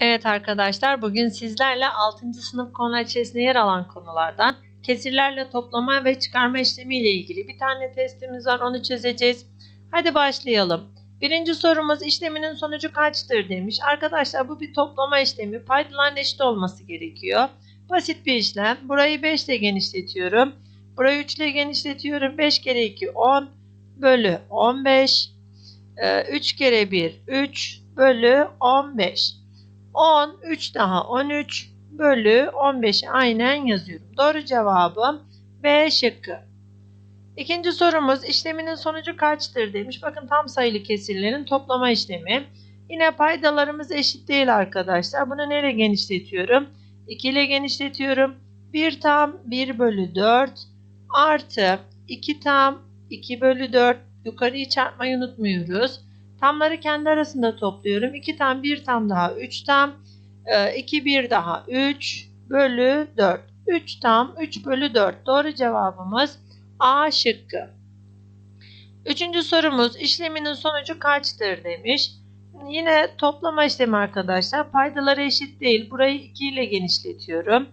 Evet arkadaşlar bugün sizlerle 6. sınıf konu içerisinde yer alan konulardan kesirlerle toplama ve çıkarma işlemi ile ilgili bir tane testimiz var onu çözeceğiz. Hadi başlayalım. Birinci sorumuz işleminin sonucu kaçtır demiş. Arkadaşlar bu bir toplama işlemi. Paydaların eşit olması gerekiyor. Basit bir işlem. Burayı 5 ile genişletiyorum. Burayı 3 ile genişletiyorum. 5 kere 2 10 bölü 15. 3 kere 1 3 bölü 15. 10, 3 daha 13 bölü 15'i aynen yazıyorum. Doğru cevabım B şıkkı. İkinci sorumuz işleminin sonucu kaçtır demiş. Bakın tam sayılı kesirlerin toplama işlemi. Yine paydalarımız eşit değil arkadaşlar. Bunu nereye genişletiyorum? 2 ile genişletiyorum. 1 tam 1 bölü 4 artı 2 tam 2 bölü 4 yukarıyı çarpmayı unutmuyoruz. Tamları kendi arasında topluyorum. 2 tam 1 tam daha 3 tam. 2 1 daha 3 bölü 4. 3 tam 3 bölü 4. Doğru cevabımız A şıkkı. Üçüncü sorumuz işleminin sonucu kaçtır demiş. Yine toplama işlemi arkadaşlar. Paydaları eşit değil. Burayı 2 ile genişletiyorum.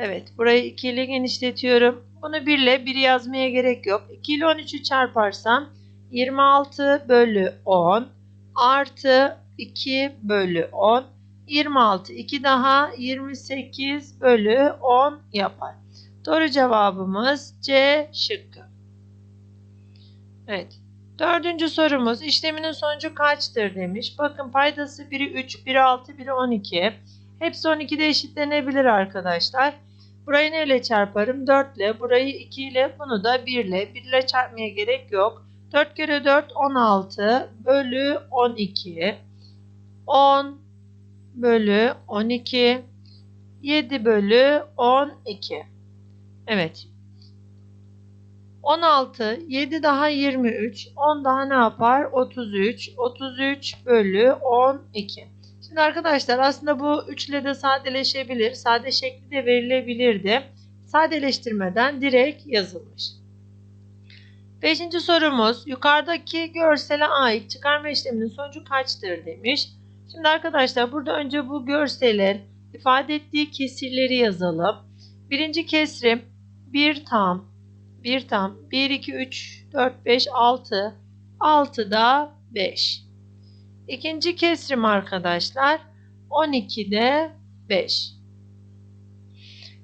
Evet burayı 2 ile genişletiyorum. Bunu 1 ile 1 yazmaya gerek yok. 2 ile 13'ü çarparsam 26 bölü 10 artı 2 bölü 10 26 2 daha 28 bölü 10 yapar. Doğru cevabımız C şıkkı. Evet. Dördüncü sorumuz işleminin sonucu kaçtır demiş. Bakın paydası biri 3, biri 6, biri 12. Hepsi 12'de eşitlenebilir arkadaşlar. Burayı neyle çarparım? 4 ile, burayı 2 ile, bunu da 1 ile. 1 ile çarpmaya gerek yok. 4 kere 4 16 bölü 12. 10 bölü 12. 7 bölü 12. Evet. 16, 7 daha 23, 10 daha ne yapar? 33, 33 bölü 12. Şimdi arkadaşlar aslında bu 3 ile de sadeleşebilir. Sade şekli de verilebilirdi. Sadeleştirmeden direkt yazılmış. Beşinci sorumuz yukarıdaki görsele ait çıkarma işleminin sonucu kaçtır demiş. Şimdi arkadaşlar burada önce bu görseler ifade ettiği kesirleri yazalım. Birinci kesrim 1 tam 1 tam 1 2 3 4 5 6 6 da 5. İkinci kesrim arkadaşlar 12'de 5.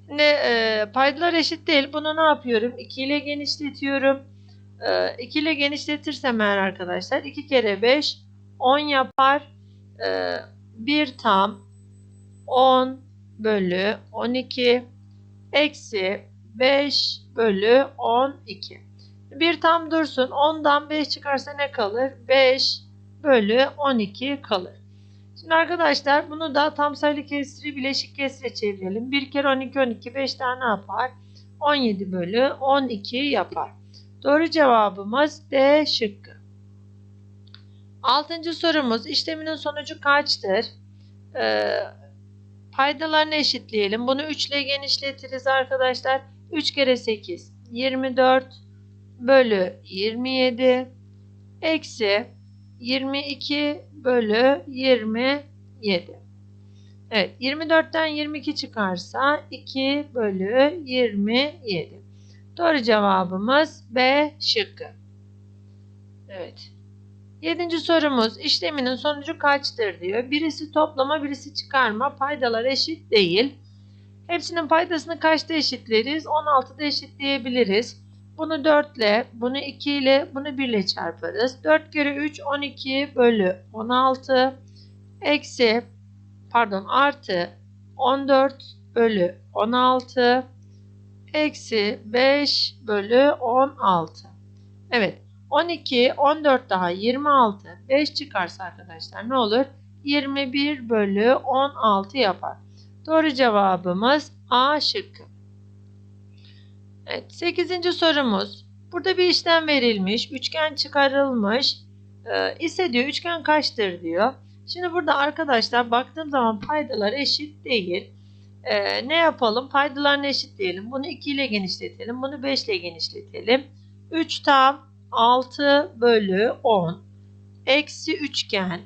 Şimdi e, paydalar eşit değil. Bunu ne yapıyorum? 2 ile genişletiyorum. 2 ile genişletirsem eğer arkadaşlar 2 kere 5 10 yapar. 1 tam 10 bölü 12 eksi 5 bölü 12. Bir tam dursun. 10'dan 5 çıkarsa ne kalır? 5 bölü 12 kalır. Şimdi arkadaşlar bunu da tam sayılı kesiri bileşik kesire çevirelim. 1 kere 12 12 5 tane yapar? 17 bölü 12 yapar. Doğru cevabımız D şıkkı. Altıncı sorumuz işleminin sonucu kaçtır? Ee, paydalarını eşitleyelim. Bunu 3 ile genişletiriz arkadaşlar. 3 kere 8 24 bölü 27 eksi 22 bölü 27. Evet 24'ten 22 çıkarsa 2 bölü 27. Doğru cevabımız B şıkkı. Evet. Yedinci sorumuz işleminin sonucu kaçtır diyor. Birisi toplama birisi çıkarma paydalar eşit değil. Hepsinin paydasını kaçta eşitleriz? 16'da eşitleyebiliriz. Bunu 4 ile, bunu 2 ile, bunu 1 ile çarparız. 4 kere 3 12 bölü 16 eksi pardon artı 14 bölü 16 eksi 5 bölü 16. Evet 12, 14 daha 26. 5 çıkarsa arkadaşlar ne olur? 21 bölü 16 yapar. Doğru cevabımız A şıkkı. Evet 8. sorumuz. Burada bir işlem verilmiş. Üçgen çıkarılmış. Ee, ise diyor üçgen kaçtır diyor. Şimdi burada arkadaşlar baktığım zaman paydalar eşit değil. Ee, ne yapalım? Paydalarını eşitleyelim. Bunu 2 ile genişletelim. Bunu 5 ile genişletelim. 3 tam 6 bölü 10 eksi üçgen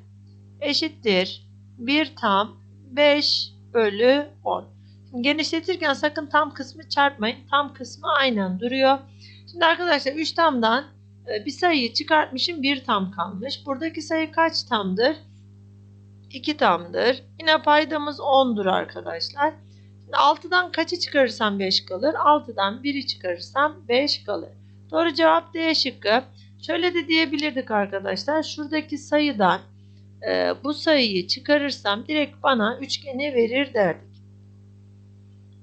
eşittir 1 tam 5 bölü 10. Şimdi genişletirken sakın tam kısmı çarpmayın. Tam kısmı aynen duruyor. Şimdi arkadaşlar 3 tamdan e, bir sayıyı çıkartmışım 1 tam kalmış. Buradaki sayı kaç tamdır? 2 tamdır. Yine paydamız 10'dur arkadaşlar. Şimdi 6'dan kaçı çıkarırsam 5 kalır? 6'dan 1'i çıkarırsam 5 kalır. Doğru cevap D şıkkı. Şöyle de diyebilirdik arkadaşlar. Şuradaki sayıdan e, bu sayıyı çıkarırsam direkt bana üçgeni verir derdik.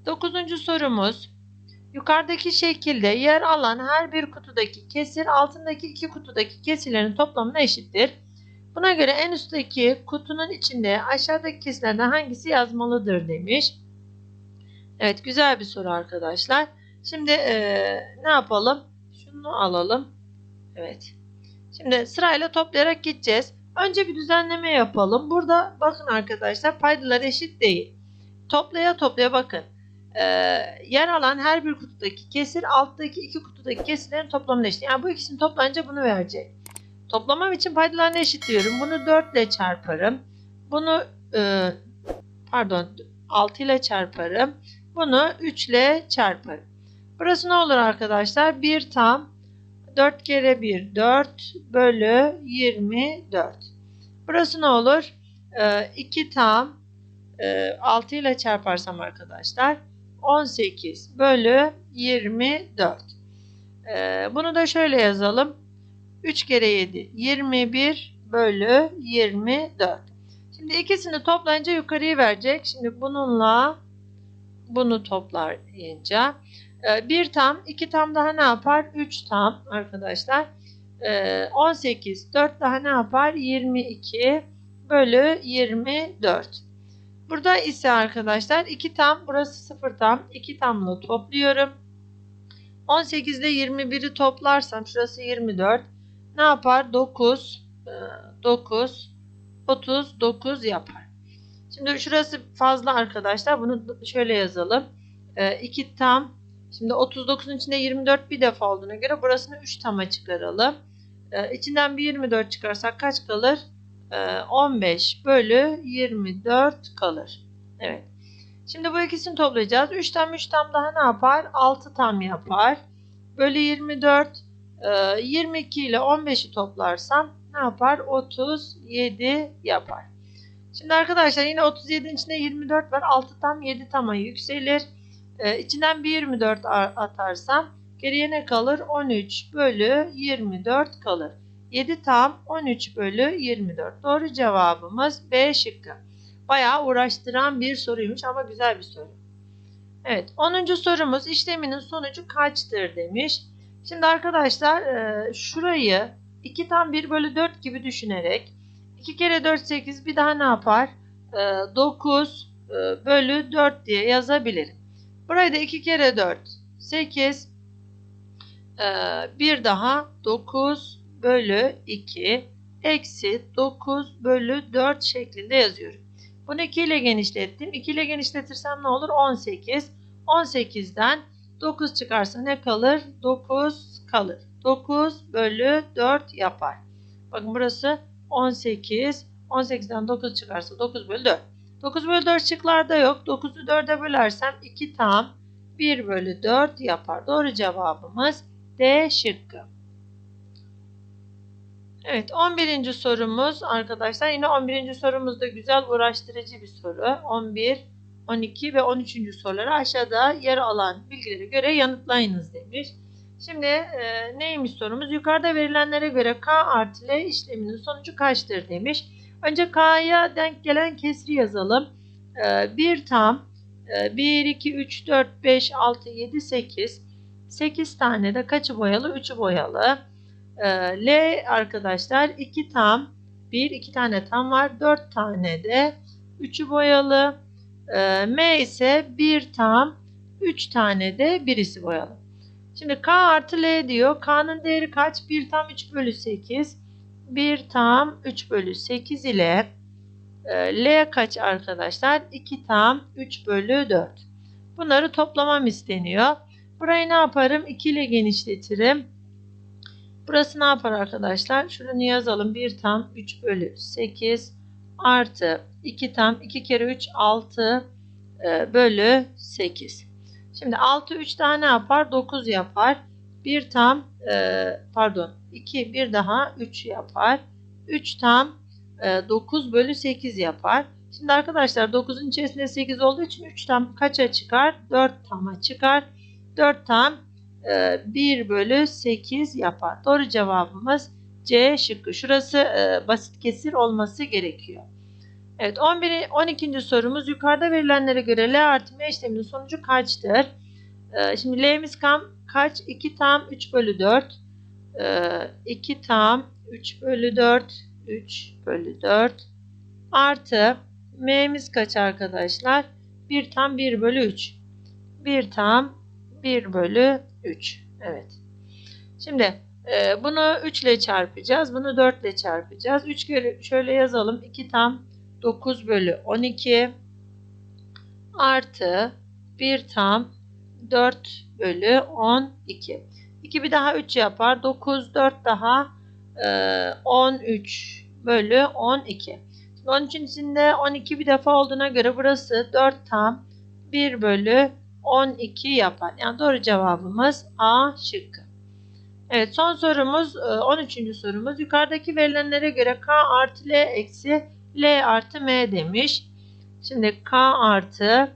Dokuzuncu sorumuz. Yukarıdaki şekilde yer alan her bir kutudaki kesir altındaki iki kutudaki kesirlerin toplamına eşittir. Buna göre en üstteki kutunun içinde aşağıdaki kesirlerden hangisi yazmalıdır demiş. Evet güzel bir soru arkadaşlar. Şimdi e, ne yapalım? Şunu alalım. Evet. Şimdi sırayla toplayarak gideceğiz. Önce bir düzenleme yapalım. Burada bakın arkadaşlar paydalar eşit değil. Toplaya toplaya bakın. Ee, yer alan her bir kutudaki kesir alttaki iki kutudaki kesirlerin toplamına eşit. Yani bu ikisini toplayınca bunu verecek. Toplamam için paydalarını eşitliyorum. Bunu 4 ile çarparım. Bunu e, pardon 6 ile çarparım. Bunu 3 ile çarparım. Burası ne olur arkadaşlar? 1 tam 4 kere 1 4 bölü 24. Burası ne olur? Ee, 2 tam e, 6 ile çarparsam arkadaşlar 18 bölü 24. Ee, bunu da şöyle yazalım. 3 kere 7 21 bölü 24. Şimdi ikisini toplayınca yukarıyı verecek. Şimdi bununla bunu toplayınca ee, bir tam, iki tam daha ne yapar? 3 tam arkadaşlar. 18, 4 daha ne yapar? 22 bölü 24. Burada ise arkadaşlar 2 tam, burası 0 tam. 2 tamla topluyorum. 18 ile 21'i toplarsam şurası 24. Ne yapar? 9, 9, 39 yapar. Şimdi şurası fazla arkadaşlar. Bunu şöyle yazalım. 2 tam Şimdi 39'un içinde 24 bir defa olduğuna göre burasını 3 tama çıkaralım. Ee, içinden bir 24 çıkarsak kaç kalır? Ee, 15 bölü 24 kalır. Evet. Şimdi bu ikisini toplayacağız. 3 tam 3 tam daha ne yapar? 6 tam yapar. Bölü 24. Ee, 22 ile 15'i toplarsam ne yapar? 37 yapar. Şimdi arkadaşlar yine 37'nin içinde 24 var. 6 tam 7 tama yükselir. Ee, içinden bir 24 atarsam geriye ne kalır? 13 bölü 24 kalır. 7 tam 13 bölü 24. Doğru cevabımız B şıkkı. Bayağı uğraştıran bir soruymuş ama güzel bir soru. Evet 10. sorumuz işleminin sonucu kaçtır demiş. Şimdi arkadaşlar e, şurayı 2 tam 1 bölü 4 gibi düşünerek 2 kere 4 8 bir daha ne yapar? 9 e, e, bölü 4 diye yazabilirim. Burayı da 2 kere 4 8 bir daha 9 bölü 2 eksi 9 bölü 4 şeklinde yazıyorum. Bunu 2 ile genişlettim. 2 ile genişletirsem ne olur? 18. 18'den 9 çıkarsa ne kalır? 9 kalır. 9 bölü 4 yapar. Bakın burası 18. 18'den 9 çıkarsa 9 bölü 4. 9 bölü 4 şıklarda yok. 9'u 4'e bölersem 2 tam 1 bölü 4 yapar. Doğru cevabımız D şıkkı. Evet 11. sorumuz arkadaşlar. Yine 11. sorumuz da güzel uğraştırıcı bir soru. 11, 12 ve 13. soruları aşağıda yer alan bilgilere göre yanıtlayınız demiş. Şimdi e, neymiş sorumuz? Yukarıda verilenlere göre K artı L işleminin sonucu kaçtır demiş. Önce K'ya denk gelen kesri yazalım. Ee, 1 tam 1, 2, 3, 4, 5, 6, 7, 8. 8 tane de kaçı boyalı? 3'ü boyalı. Ee, L arkadaşlar 2 tam 1, 2 tane tam var. 4 tane de 3'ü boyalı. Ee, M ise 1 tam 3 tane de birisi boyalı. Şimdi K artı L diyor. K'nın değeri kaç? 1 tam 3 bölü 8. 1 tam 3 bölü 8 ile e, L kaç arkadaşlar? 2 tam 3 bölü 4. Bunları toplamam isteniyor. Burayı ne yaparım? 2 ile genişletirim. Burası ne yapar arkadaşlar? Şunu yazalım. 1 tam 3 bölü 8 artı 2 tam 2 kere 3 6 e, bölü 8. Şimdi 6 3 daha ne yapar? 9 yapar. 1 tam e, pardon 2 bir daha 3 yapar. 3 tam e, 9 bölü 8 yapar. Şimdi arkadaşlar 9'un içerisinde 8 olduğu için 3 tam kaça çıkar? 4 tama çıkar. 4 tam e, 1 bölü 8 yapar. Doğru cevabımız C şıkkı. Şurası e, basit kesir olması gerekiyor. Evet 11, 12. sorumuz yukarıda verilenlere göre L artı M işleminin sonucu kaçtır? E, şimdi L'miz kaç? 2 tam 3 bölü 4. E, 2 tam 3 bölü 4. 3 bölü 4 artı M'miz kaç arkadaşlar? 1 tam 1 bölü 3. 1 tam 1 bölü 3. Evet. Şimdi e, bunu 3 ile çarpacağız. Bunu 4 ile çarpacağız. 3 kere şöyle yazalım. 2 tam 9 bölü 12 artı 1 tam 4 bölü 12. 2 bir daha 3 yapar. 9 4 daha e, 13 bölü 12. Şimdi 13'ün içinde 12 bir defa olduğuna göre burası 4 tam 1 bölü 12 yapar. Yani doğru cevabımız A şıkkı. Evet son sorumuz e, 13. sorumuz. Yukarıdaki verilenlere göre K artı L eksi L artı M demiş. Şimdi K artı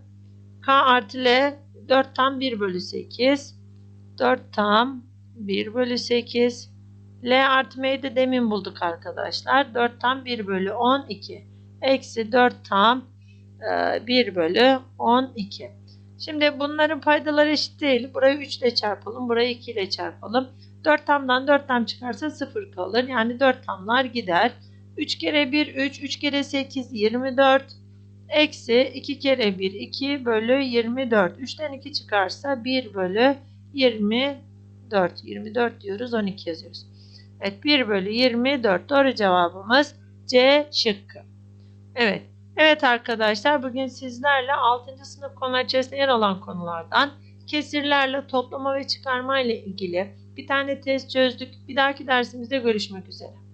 K artı L 4 tam 1 bölü 8. 4 tam 1 bölü 8. L artı M'yi de demin bulduk arkadaşlar. 4 tam 1 bölü 12. Eksi 4 tam e, 1 bölü 12. Şimdi bunların paydaları eşit değil. Burayı 3 ile çarpalım. Burayı 2 ile çarpalım. 4 tamdan 4 tam çıkarsa 0 kalır. Yani 4 tamlar gider. 3 kere 1 3. 3 kere 8 24. Eksi 2 kere 1 2 bölü 24. 3'ten 2 çıkarsa 1 bölü 24. 24 diyoruz 12 yazıyoruz. Evet 1 bölü 24 doğru cevabımız C şıkkı. Evet. Evet arkadaşlar bugün sizlerle 6. sınıf konular içerisinde yer alan konulardan kesirlerle toplama ve çıkarma ile ilgili bir tane test çözdük. Bir dahaki dersimizde görüşmek üzere.